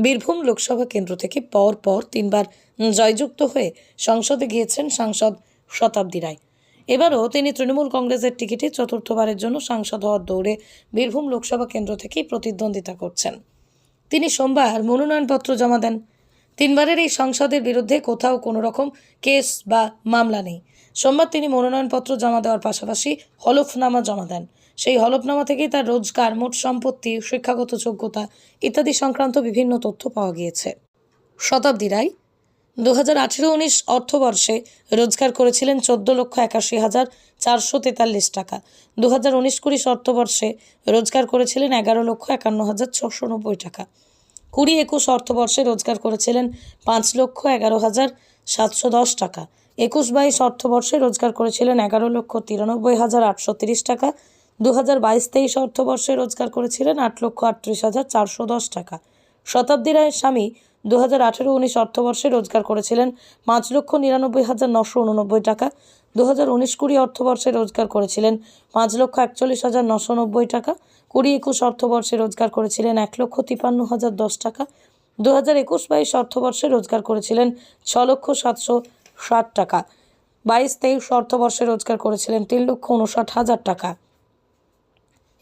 বীরভূম লোকসভা কেন্দ্র থেকে পর পর তিনবার জয়যুক্ত হয়ে সংসদে গিয়েছেন সাংসদ শতাব্দী রায়। এবারও তিনি তৃণমূল কংগ্রেসের টিকিটে চতুর্থবারের জন্য সাংসদ হওয়ার দৌড়ে বীরভূম লোকসভা কেন্দ্র থেকেই প্রতিদ্বন্দ্বিতা করছেন। তিনি সোমবার মনোনয়নপত্র জমা দেন। তিনবারের এই সংসদের বিরুদ্ধে কোথাও কোনো রকম কেস বা মামলা নেই। সোমবার তিনি মনোনয়নপত্র জমা দেওয়ার পাশাপাশি হলফনামা জমা দেন। সেই হলফনামা থেকেই তার রোজগার, মোট সম্পত্তি, শিক্ষাগত যোগ্যতা ইত্যাদি সংক্রান্ত বিভিন্ন তথ্য পাওয়া গিয়েছে। শতাব্দী রায় দু হাজার আঠেরো উনিশ অর্থবর্ষে রোজগার করেছিলেন চোদ্দ লক্ষ একাশি হাজার চারশো তেতাল্লিশ টাকা। দু হাজার উনিশ কুড়ি অর্থবর্ষে রোজগার করেছিলেন এগারো লক্ষ একান্ন হাজার ছশো নব্বই টাকা। কুড়ি একুশ অর্থবর্ষে রোজগার করেছিলেন পাঁচ লক্ষ এগারো হাজার সাতশো দশ টাকা। একুশ বাইশ অর্থবর্ষে রোজগার করেছিলেন এগারো লক্ষ তিরানব্বই হাজার আটশো তিরিশ টাকা। দু হাজার বাইশ তেইশ অর্থবর্ষে রোজগার করেছিলেন আট লক্ষ আটত্রিশ হাজার চারশো দশ টাকা। শতাব্দী রায়ের স্বামী দু হাজার আঠেরো উনিশ অর্থবর্ষে রোজগার করেছিলেন পাঁচ লক্ষ নিরানব্বই হাজার নশো উননব্বই টাকা। দু হাজার উনিশ কুড়ি অর্থবর্ষে রোজগার করেছিলেন পাঁচ লক্ষ একচল্লিশ হাজার নশো নব্বই টাকা। কুড়ি একুশ অর্থবর্ষে রোজগার করেছিলেন এক লক্ষ তিপান্ন হাজার দশ টাকা। দু হাজার একুশ বাইশ অর্থবর্ষে রোজগার করেছিলেন ছ লক্ষ সাতশো ষাট টাকা। বাইশ তেইশ অর্থবর্ষে রোজগার করেছিলেন তিন লক্ষ উনষাট হাজার টাকা।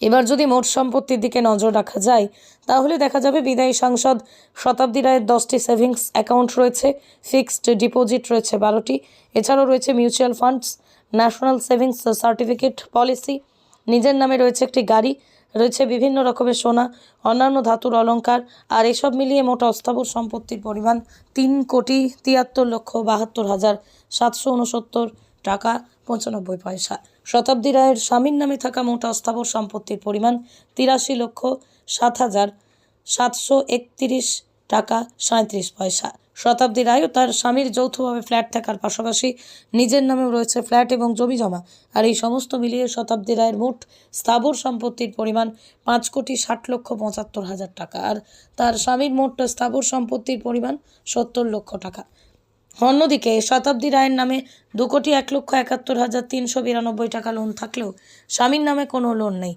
এবার যদি মোট সম্পত্তির দিকে নজর রাখা যায়, তাহলে দেখা যাবে বিদায়ী সাংসদ শতাব্দী রায়ের দশটি সেভিংস অ্যাকাউন্ট রয়েছে, ফিক্সড ডিপোজিট রয়েছে বারোটি। এছাড়াও রয়েছে mutual funds, national savings certificate policy, নিজের নামে রয়েছে একটি গাড়ি, রয়েছে বিভিন্ন রকমের সোনা, অন্যান্য ধাতুর অলংকার, আর এসব মিলিয়ে মোট অস্থাবর সম্পত্তির পরিমাণ তিন কোটি তিয়াত্তর লক্ষ বাহাত্তর হাজার সাতশো উনসত্তর টাকা। পঁচানব্বই পয়সা। শতাব্দী রায়ের স্বামীর নামে থাকা মোট অস্থাবর সম্পত্তির পরিমাণ তিরাশি লক্ষ সাত হাজার সাতশো একত্রিশ টাকা সাঁত্রিশ পয়সা। শতাব্দী রায়ও তার স্বামীর যৌথভাবে ফ্ল্যাট থাকার পাশাপাশি নিজের নামেও রয়েছে ফ্ল্যাট এবং জমি জমা। আর এই সমস্ত মিলিয়ে শতাব্দী রায়ের মোট স্থাবর সম্পত্তির পরিমাণ পাঁচ কোটি ষাট লক্ষ পঁচাত্তর হাজার টাকা। আর তার স্বামীর মোট স্থাবর সম্পত্তির পরিমাণ সত্তর লক্ষ টাকা। অন্যদিকে শতাব্দী রায়ের নামে দু কোটি এক লক্ষ একাত্তর হাজার তিনশো বিরানব্বই টাকা লোন থাকলেও স্বামীর নামে কোনো লোন নেই।